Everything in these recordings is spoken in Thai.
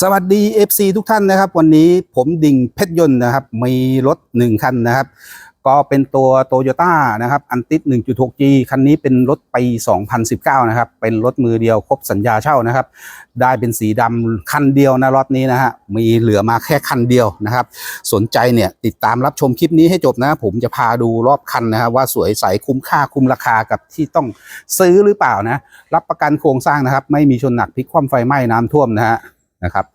สวัสดี FC ทุกท่านนะครับ วันนี้ผมดิ่งเพชรยนต์นะครับ มีรถหนึ่งคันนะครับ ก็เป็นตัวโตโยต้านะครับอันติด 1.6G คันนี้เป็นรถปี 2019 นะครับ เป็นรถมือเดียวครบสัญญาเช่านะครับ ได้เป็นสีดำคันเดียวนะรถนี้นะฮะมีเหลือมาแค่คันเดียวนะครับ สนใจเนี่ยติดตามรับชมคลิปนี้ให้จบนะ ผมจะพาดูรอบคันนะครับว่าสวยใสคุ้มค่าคุ้มราคากับที่ต้องซื้อหรือเปล่านะ รับประกันโครงสร้างนะครับ ไม่มีชนหนักพลิกคว่ำไฟไหม้น้ำท่วมนะฮะ นะครับ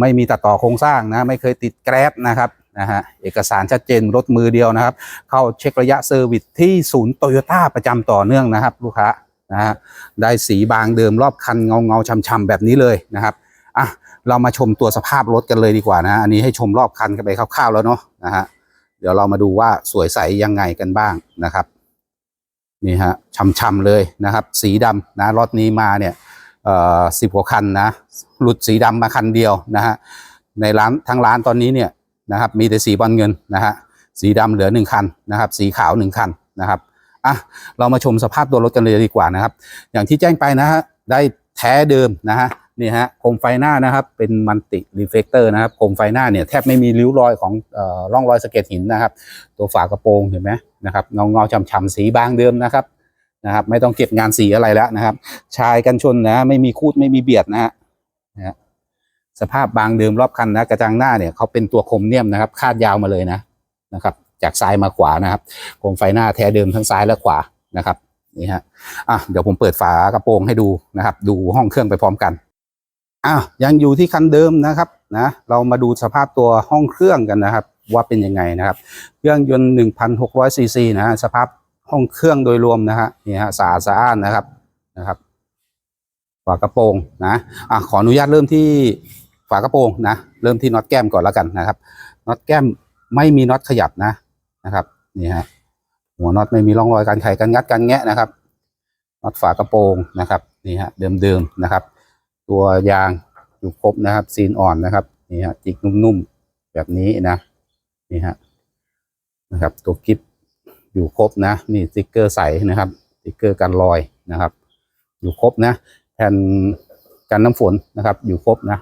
ไม่มีตัดต่อโครงสร้างนะไม่เคยติดแกร็บนะครับนะฮะเอกสารชัดเจนรถมือเดียวนะครับ เข้าเช็คระยะเซอร์วิสที่ศูนย์โตโยต้าประจำต่อเนื่องนะครับ ลูกค้านะฮะได้สีบางเดิมรอบคันเงาเงาช่ำๆแบบนี้เลยนะครับอะเรามาชมตัวสภาพรถกันเลยดีกว่านะอันนี้ให้ชมรอบคันกันไปคร่าวๆแล้วเนาะนะฮะเดี๋ยวเรามาดูว่าสวยใสยังไงกันบ้างนะครับนี่ฮะช่ำๆเลยนะครับ สีดำนะรถนี้มาเนี่ย สิบกว่าคันนะหลุดสีดำมาคันเดียวนะฮะในร้านทั้งร้านตอนนี้เนี่ยนะครับมีแต่สีบอลเงินนะฮะสีดำเหลือหนึ่งคันนะครับ สีขาวหนึ่งคันนะครับอะเรามาชมสภาพตัวรถกันเลยดีกว่านะครับ อย่างที่แจ้งไปนะฮะได้แท้เดิมนะฮะนี่ฮะโคมไฟหน้านะครับ เป็นมันติรีเฟกเตอร์นะครับโคมไฟหน้าเนี่ยแทบไม่มีริ้วรอยของเอ่อร่องรอยสะเก็ดหินนะครับ ตัวฝากระโปรงเห็นไหมนะครับเงาเงาๆฉ่ำๆสีบางเดิมนะครับ นะครับ ไม่ต้องเก็บงานสีอะไรแล้วนะครับ ชายกันชนนะ ไม่มีคูดไม่มีเบียดนะฮะนะสภาพบางเดิมรอบคันนะกระจังหน้าเนี่ยเขาเป็นตัวคมเนียมนะครับ คาดยาวมาเลยนะนะครับ จากซ้ายมาขวานะครับโคมไฟหน้าแท้เดิมทั้งซ้ายและขวานะครับนี่ฮะอะเดี๋ยวผมเปิดฝากระโปรงให้ดูนะครับ ดูห้องเครื่องไปพร้อมกันอะยังอยู่ที่คันเดิมนะครับนะเรามาดูสภาพตัวห้องเครื่องกันนะครับ ว่าเป็นยังไงนะครับ เครื่องยนต์ 1,600ซีซีนะฮะสภาพ ห้องเครื่องโดยรวมนะฮะนี่ฮะสะอาดสะอ้านนะครับนะครับฝากระโปรงนะอะขออนุญาตเริ่มที่ฝากระโปรงนะเริ่มที่น็อตแก้มก่อนแล้วกันนะครับน็อตแก้มไม่มีน็อตขยับนะนะครับนี่ฮะหัวน็อตไม่มีร่องรอยการไขการงัดการแงะนะครับน็อตฝากระโปรงนะครับนี่ฮะเดิมๆนะครับ ตัวยางอยู่ครบนะครับซีนอ่อนนะครับนี่ฮะจิกนุ่มๆแบบนี้นะนี่ฮะนะครับตัวกิฟ อยู่ครบนะนี่สติกเกอร์ใสนะครับสติกเกอร์กันรอยนะครับ อยู่ครบนะ แผ่นกันน้ำฝนนะครับ อยู่ครบนะ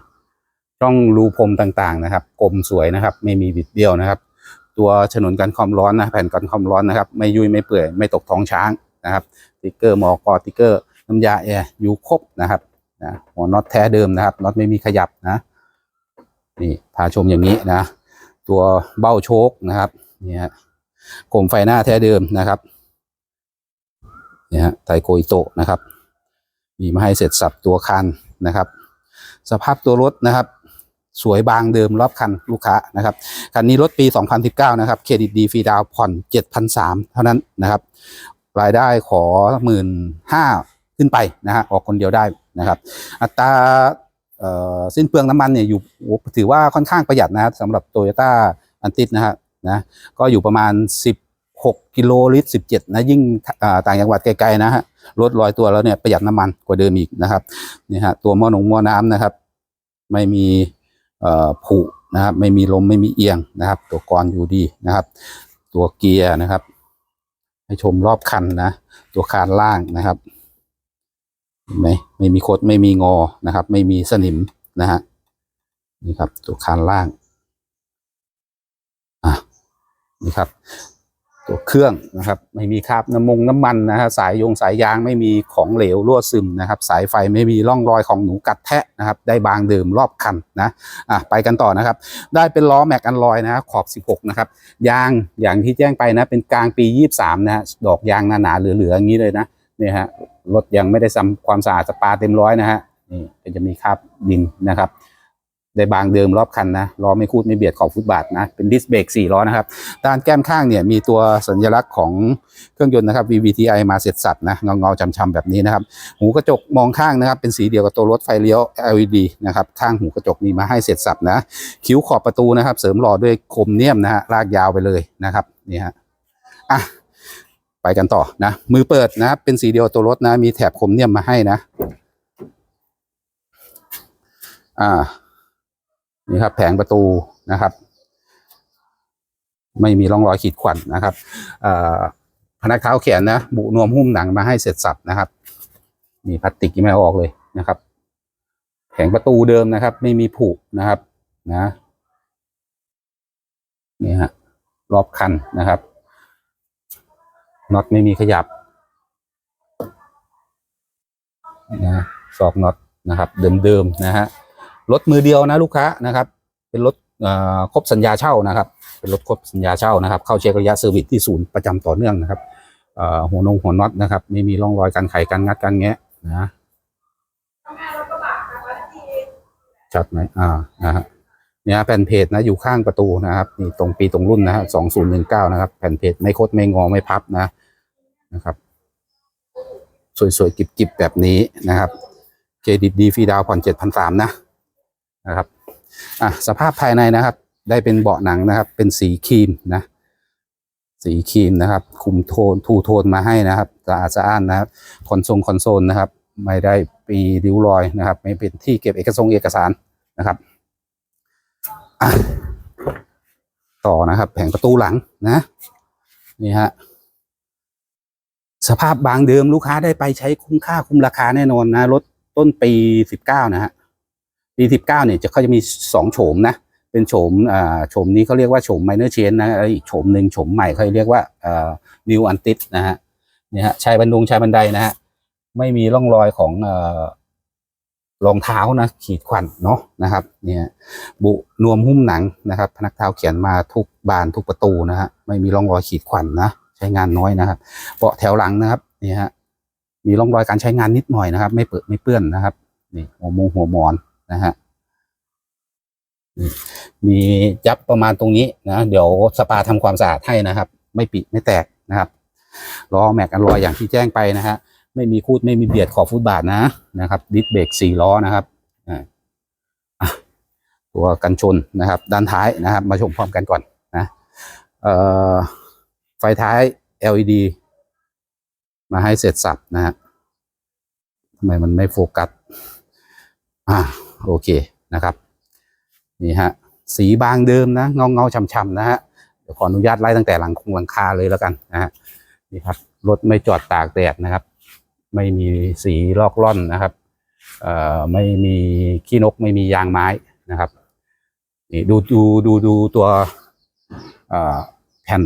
ช่องรูพรมต่างๆนะครับกลมสวยนะครับ ไม่มีบิดเบี้ยวนะครับ ตัวฉนวนกันความร้อนนะแผ่นกันความร้อนนะครับ ไม่ยุ่ยไม่เปื่อยไม่ตกท้องช้างนะครับสติกเกอร์มอกอสติกเกอร์น้ำยาแอร์อยู่ครบนะครับนะหัวน็อตแท้เดิมนะครับน็อตไม่มีขยับนะนี่พาชมอย่างนี้นะ ตัวเบ้าโชคนะครับนี่ฮะ โคมไฟหน้าแท้เดิมนะครับนี่ฮะไทโกอิโตะนะครับ มีมาให้เสร็จสับตัวคันนะครับ สภาพตัวรถนะครับ สวยบางเดิมรอบคันลูกค้านะครับคันนี้รถปี 2019 นะครับเครดิตดีฟรีดาวผ่อน 7,300 เท่านั้นนะครับ รายได้ขอหมื่นห้าขึ้นไปนะฮะออกคนเดียวได้นะครับ อัตราสิ้นเปลืองน้ำมันเนี่ยอยู่ถือว่าค่อนข้างประหยัดนะครับสำหรับโตโยต้าอันติดนะฮะ นะก็อยู่ประมาณ 16 กิโลลิตร 17 นะยิ่งต่างจังหวัดไกลๆนะฮะลดลอยตัวแล้วเนี่ยประหยัดน้ำมันกว่าเดิมอีกนะครับนี่ฮะตัวหม้อหนงหม้อน้ำนะครับ ไม่มีผุนะครับไม่มีลมไม่มีเอียงนะครับ ตัวกรอยู่ดีนะครับ ตัวเกียร์นะครับ ให้ชมรอบคันนะ ตัวคานล่างนะครับเห็นไหมไม่มีคดไม่มีงอนะครับ ไม่มีสนิมนะฮะนี่ครับตัวคานล่างอะ นี่ครับ ตัวเครื่องนะครับ ไม่มีคราบน้ำมงน้ำมันนะฮะสายยงสายยางไม่มีของเหลวรั่วซึมนะครับ สายไฟไม่มีร่องรอยของหนูกัดแทะนะครับ ได้บางเดิมรอบคันนะอะไปกันต่อนะครับ ได้เป็นล้อแม็กอันลอยนะขอบ 16 นะครับ ยางอย่างที่แจ้งไปนะเป็นกลางปี 23 นะฮะดอกยางหนาๆเหลือๆอย่างนี้เลยนะเนี่ยฮะรถยังไม่ได้ทำความสะอาดสปาเต็มร้อยนะฮะนี่ก็จะมีคราบดินนะครับ ได้บางเดิมรอบคันนะล้อไม่คูดไม่เบียดขอบฟุตบาทนะ เป็นดิสเบรก4ล้อนะครับด้านแก้มข้างเนี่ยมีตัวสัญลักษณ์ของเครื่องยนต์นะครับ VVTi มาเสร็จสับนะเงาเงาๆช้ำๆแบบนี้นะครับ หูกระจกมองข้างนะครับ เป็นสีเดียวกับตัวรถไฟเลี้ยว LED นะครับข้างหูกระจกมีมาให้เสร็จสับนะคิ้วขอบประตูนะครับ เสริมหล่อด้วยโคมเนียมนะฮะลากยาวไปเลยนะครับนี่ฮะอะไปกันต่อนะ มือเปิดนะครับเป็นสีเดียวตัวรถนะ มีแถบโคมเนียมมาให้นะ อ่า นี่ครับ แผงประตูนะครับ ไม่มีร่องรอยขีดข่วนนะครับพนักเท้าแขนนะบุนวมหุ้มหนังมาให้เสร็จสับนะครับนี่พลาสติกยังไม่อาออกเลยนะครับ แผงประตูเดิมนะครับ ไม่มีผุนะครับ นะนี่ฮะรอบคันนะครับน็อตไม่มีขยับนะซอกน็อตนะครับ เดิมๆนะฮะ รถมือเดียวนะลูกค้านะครับ เป็นรถเอ่อครบสัญญาเช่านะครับ เป็นรถครบสัญญาเช่านะครับ เข้าเช็คระยะเซอร์วิสที่ศูนย์ประจำต่อเนื่องนะครับเอ่อหัวนงหัวน็อตนะครับ ไม่มีร่องรอยการไขการงัดการแงะนะชัดไหมอ่านะฮะเนี่ยแผ่นเพจนะอยู่ข้างประตูนะครับนี่ตรงปีตรงรุ่นนะฮะสองศูนย์หนึ่งเก้านะครับ แผ่นเพจไม่คดไม่งอไม่พับนะนะครับ สวยๆกิบๆแบบนี้นะครับเครดิตดีฟรีดาวผ่อนเจ็ดพันสามนะ นะครับอะสภาพภายในนะครับ ได้เป็นเบาะหนังนะครับ เป็นสีครีมนะ สีครีมนะครับ คุมโทนทูโทนมาให้นะครับสะอาดสะอ้านนะครับคอนโซลคอนโซลนะครับ ไม่ได้ปีริ้วรอยนะครับ ไม่เป็นที่เก็บเอกสารเอกสารนะครับต่อนะครับ แผงประตูหลังนะนี่ฮะสภาพบางเดิมลูกค้าได้ไปใช้คุ้มค่าคุ้มราคาแน่นอนนะรถต้นปีสิบเก้านะฮะ ปีสิบเก้าเนี่ยจะเขาจะมีสองโฉมนะ เป็นโฉมอ่าโฉมนี้เขาเรียกว่าโฉมไมเนอร์เชนนะแล้วอีกโฉมหนึ่งโฉมใหม่เขาเรียกว่าอ่านิวอันติสนะฮะเนี่ยฮะชายบันดุงชายบันไดนะฮะไม่มีร่องรอยของอ่อรองเท้านะขีดข่วนเนาะนะครับ เนี่ยบุนวมหุ้มหนังนะครับ พนักเท้าเขียนมาทุกบานทุกประตูนะฮะไม่มีร่องรอยขีดข่วนนะใช้งานน้อยนะครับเบาะแถวหลังนะครับนี่ฮะมีร่องรอยการใช้งานนิดหน่อยนะครับ ไม่เปิดไม่เปื้อนนะครับนี่หัวมงหัวมอน นะฮะมียับประมาณตรงนี้นะเดี๋ยวสปาทำความสะอาดให้นะครับ ไม่ปิดไม่แตกนะครับล้อแม็กกันรอยอย่างที่แจ้งไปนะฮะไม่มีคูดไม่มีเบียดขอบฟุตบาทนะนะครับดิสเบรกสี่ล้อนะครับอ่าตัวกันชนนะครับ ด้านท้ายนะครับ มาชมพร้อมกันก่อนนะเอ่อไฟท้าย LED มาให้เสร็จสับนะฮะทำไมมันไม่โฟกัสอ่า โอเคนะครับนี่ฮะสีบางเดิมนะเงาเงาช่ำๆนะฮะเดี๋ยวขออนุญาตไล่ตั้งแต่หลังคงหลังคาเลยแล้วกันนะฮะนี่ครับรถไม่จอดตากแดดนะครับ ไม่มีสีลอกล่อนนะครับเอ่อไม่มีขี้นกไม่มียางไม้นะครับนี่ดูดูดูดูตัวเอ่อแผ่น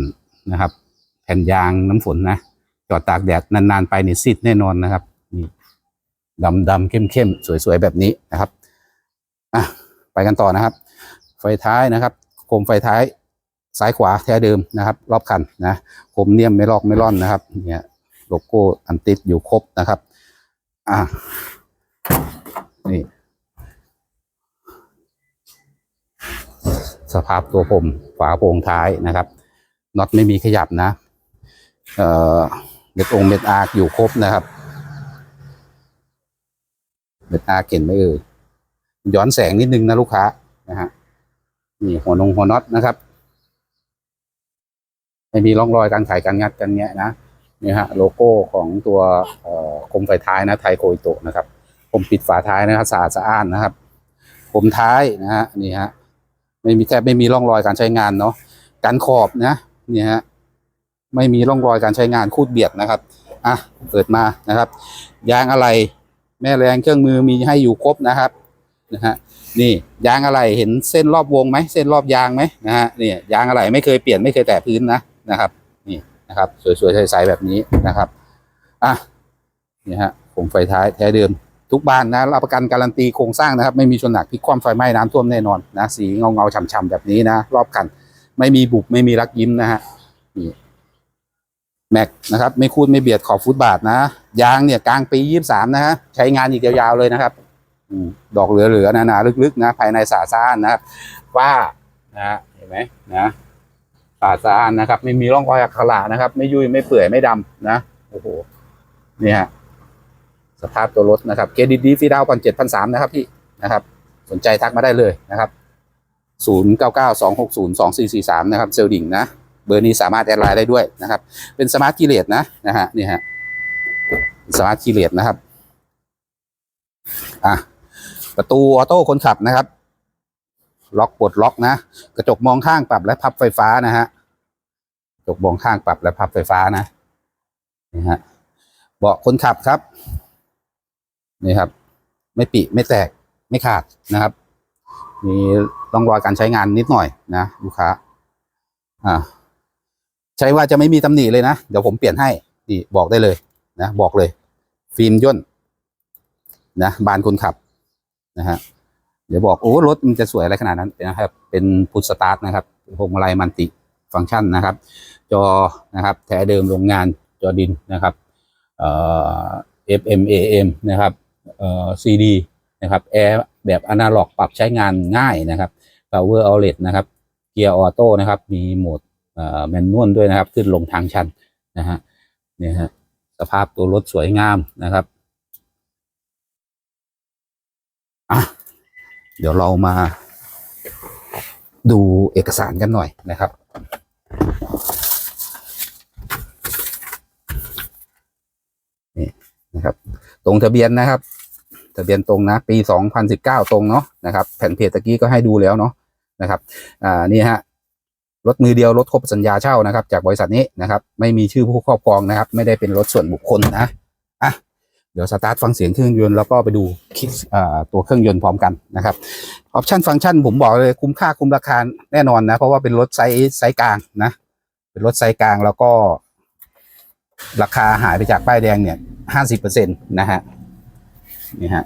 นะครับ แผ่นยางน้ำฝนนะจอดตากแดดนานๆไปนี่ซีดแน่นอนนะครับนี่ดำดำเข้มเข้มสวยๆแบบนี้นะครับ อะไปกันต่อนะครับ ไฟท้ายนะครับ โคมไฟท้ายซ้ายขวาแท้เดิมนะครับ รอบคันนะโคมเนียมไม่ลอกไม่ร่อนนะครับ เนี่ยโลโก้อันติดอยู่ครบนะครับ อะนี่สภาพตัวผมฝาโปร่งท้ายนะครับน็อตไม่มีขยับนะเอ่อเม็ดองเม็ดอาร์อยู่ครบนะครับ เม็ดอาร์เห็นไหมเอ่ย ย้อนแสงนิดนึงนะลูกค้านะฮะนี่หัวนงหัวน็อตนะครับ ไม่มีร่องรอยการไขการงัดกันเงี้ยนะนี่ฮะโลโก้ของตัวคมไฟท้ายนะไทยโคอิโตะนะครับผมปิดฝาท้ายนะครับสะอาดสะอ้านนะครับ ผมท้ายนะฮะนี่ฮะไม่มีแทบไม่มีร่องรอยการใช้งานเนาะกันขอบนะนี่ฮะไม่มีร่องรอยการใช้งานคูดเบียดนะครับอะเปิดมานะครับ ยางอะไรแม่แรงเครื่องมือมีให้อยู่ครบนะครับ นะฮะนี่ยางอะไรเห็นเส้นรอบวงไหมเส้นรอบยางไหมนะฮะนี่ยางอะไรไม่เคยเปลี่ยนไม่เคยแตะพื้นนะนะครับ นี่นะครับสวยๆใสๆแบบนี้นะครับอะนี่ฮะผมไฟท้ายแท้เดิมทุกบ้านนะรับประกันการันตีโครงสร้างนะครับ ไม่มีชนหนักพลิกคว่ำไฟไหม้น้ำท่วมแน่นอนนะสีเงาเงาๆฉ่ำๆแบบนี้นะรอบกัน ไม่มีบุบไม่มีรักยิ้มนะฮะนี่แม็กนะครับ ไม่คูดไม่เบียดขอบฟุตบาทนะยางเนี่ยกลางปียี่สามนะฮะใช้งานอีกยาวๆเลยนะครับ ดอกเหลือๆหนาๆลึกๆ นะ ภายในสาซ่านนะครับฝ้านะเห็นไหมนะสาซ่านนะครับ ไม่มีร่องรอยอักขระนะครับ ไม่ยุ่ยไม่เปื่อยไม่ดำนะโอ้โหนี่ฮะสภาพตัวรถนะครับเครดิตดีฟรีดาวก่อนเจ็ดพันสามนะครับพี่นะครับ สนใจทักมาได้เลยนะครับศูนย์เก้าเก้าสองหกศูนย์สองสี่สี่สามนะครับเซลดิ่งนะเบอร์นี้สามารถแอดไลน์ได้ด้วยนะครับ เป็นสมาร์ทคีเลสนะนะฮะนี่ฮะสมาร์ทคีเลสนะครับ อะ ประตูออโต้คนขับนะครับ ล็อกปลดล็อกนะ กระจกมองข้างปรับและพับไฟฟ้านะฮะกระจกมองข้างปรับและพับไฟฟ้านะนี่ฮะเบาะคนขับครับนี่ครับ ไม่ปิไม่แตกไม่ขาดนะครับ มีร่องรอยการใช้งานนิดหน่อยนะลูกค้า อ่า ใช้ว่าจะไม่มีตำหนิเลยนะ เดี๋ยวผมเปลี่ยนให้นี่บอกได้เลย นะ บอกเลย ฟิล์มย่นนะบานคนขับ นะฮะเดี๋ยวบอกโอ้รถมันจะสวยอะไรขนาดนั้นนะครับ เป็นพุทสตาร์ทนะครับพวงมาลัยมันติฟังก์ชันนะครับ จอนะครับ แท้เดิมโรงงานจอดินนะครับเอ่อ FM AM นะครับเอ่อ CD นะครับแอร์แบบอนาล็อกปรับใช้งานง่ายนะครับ power outlet นะครับ เกียร์ออโต้นะครับ มีโหมดแมนนวลด้วยนะครับ ขึ้นลงทางชันนะฮะเนี่ยฮะสภาพตัวรถสวยงามนะครับ อะเดี๋ยวเรามาดูเอกสารกันหน่อยนะครับ นี่นะครับ ตรงทะเบียนนะครับ ทะเบียนตรงนะ ปี 2019 ตรงเนาะนะครับ แผ่นเพจตะกี้ก็ให้ดูแล้วเนาะนะครับ อ่า นี่ฮะ รถมือเดียวรถครบสัญญาเช่านะครับ จากบริษัทนี้นะครับ ไม่มีชื่อผู้ครอบครองนะครับ ไม่ได้เป็นรถส่วนบุคคลนะ ดี๋ยวสตาร์ทฟังเสียงเครื่องยนต์แล้วก็ไปดูคลิปตัวเครื่องยนต์พร้อมกันนะครับออปชันฟังก์ชันผมบอกเลยคุ้มค่าคุ้มราคาแน่นอนนะ เพราะว่าเป็นรถไซส์ไซส์กลางนะ เป็นรถไซส์กลางแล้วก็ ราคาหายไปจากป้ายแดงเนี่ยห้าสิบเปอร์เซ็นต์นะฮะนี่ฮะ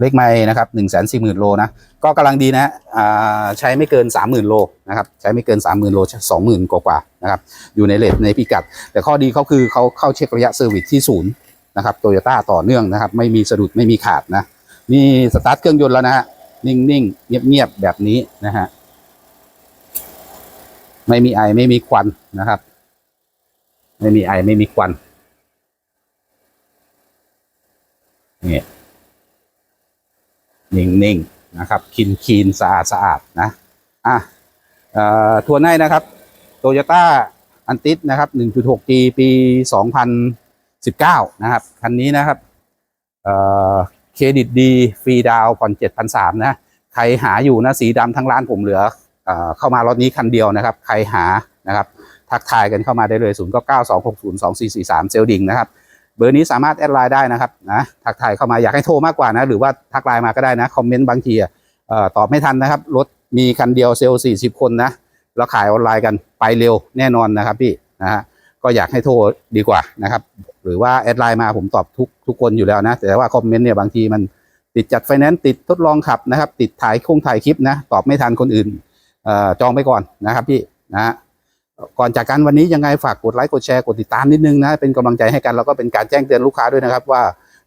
เลขไม่นะครับหนึ่งแสนสี่หมื่นโลนะ ก็กำลังดีนะอ่าใช้ไม่เกินสามหมื่นโลนะครับใช้ไม่เกินสามหมื่นโลสองหมื่นกว่าๆนะครับอยู่ในเลทในพิกัด แต่ข้อดีเขาคือเขาเข้าเช็คระยะเซอร์วิสที่ศูนย์นะครับโตโยต้าต่อเนื่องนะครับ ไม่มีสะดุดไม่มีขาดนะนี่สตาร์ทเครื่องยนต์แล้วนะฮะนิ่งๆ เงียบๆ แบบนี้นะฮะไม่มีไอไม่มีควันนะครับ ไม่มีไอไม่มีควันนี่ นิ่งๆนะครับคินคีนสะอาดสะอาดนะอะเอ่อทวนนะครับโตโยต้าอันติสนะครับ 1.6G ปี 2019 นะครับ คันนี้นะครับเอ่อเครดิตดีฟรีดาวผ่อน7,300นะ ใครหาอยู่นะ สีดำทั้งร้านผมเหลือเอ่อเข้ามารถนี้คันเดียวนะครับ ใครหานะครับ ทักทายกันเข้ามาได้เลย 0 9 9 2 6 0 2 4 4 3 เซลดิงนะครับ เบอร์นี้สามารถแอดไลน์ได้นะครับนะทักทายเข้ามาอยากให้โทรมากกว่านะ หรือว่าทักไลน์มาก็ได้นะคอมเมนต์บางทีอะเอ่อตอบไม่ทันนะครับ รถมีคันเดียวเซลล์40คนนะแล้วขายออนไลน์กันไปเร็วแน่นอนนะครับพี่นะฮะก็อยากให้โทรดีกว่านะครับ หรือว่าแอดไลน์มาผมตอบทุกทุกคนอยู่แล้วนะ แต่ว่าคอมเมนต์เนี่ยบางทีมันติดจัดไฟแนนซ์ติดทดลองขับนะครับ ติดถ่ายคงถ่ายคลิปนะ ตอบไม่ทันคนอื่นเอ่อจองไปก่อนนะครับพี่นะฮะ ก่อนจากกันวันนี้ยังไงฝากกดไลค์กดแชร์กดติดตามนิดนึงนะ เป็นกำลังใจให้กันแล้วก็เป็นการแจ้งเตือนลูกค้าด้วยนะครับ ว่า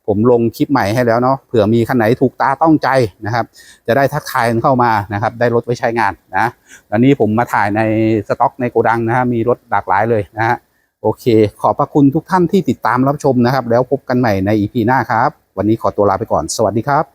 ผมลงคลิปใหม่ให้แล้วเนาะเผื่อมีคันไหนถูกตาต้องใจนะครับ จะได้ทักทายเข้ามานะครับ ได้รถไว้ใช้งานนะวันนี้ผมมาถ่ายในสต็อกในโกดังนะฮะมีรถหลากหลายเลยนะฮะโอเค ขอบพระคุณทุกท่านที่ติดตามรับชมนะครับ แล้วพบกันใหม่ในอีพีหน้าครับ วันนี้ขอตัวลาไปก่อน สวัสดีครับ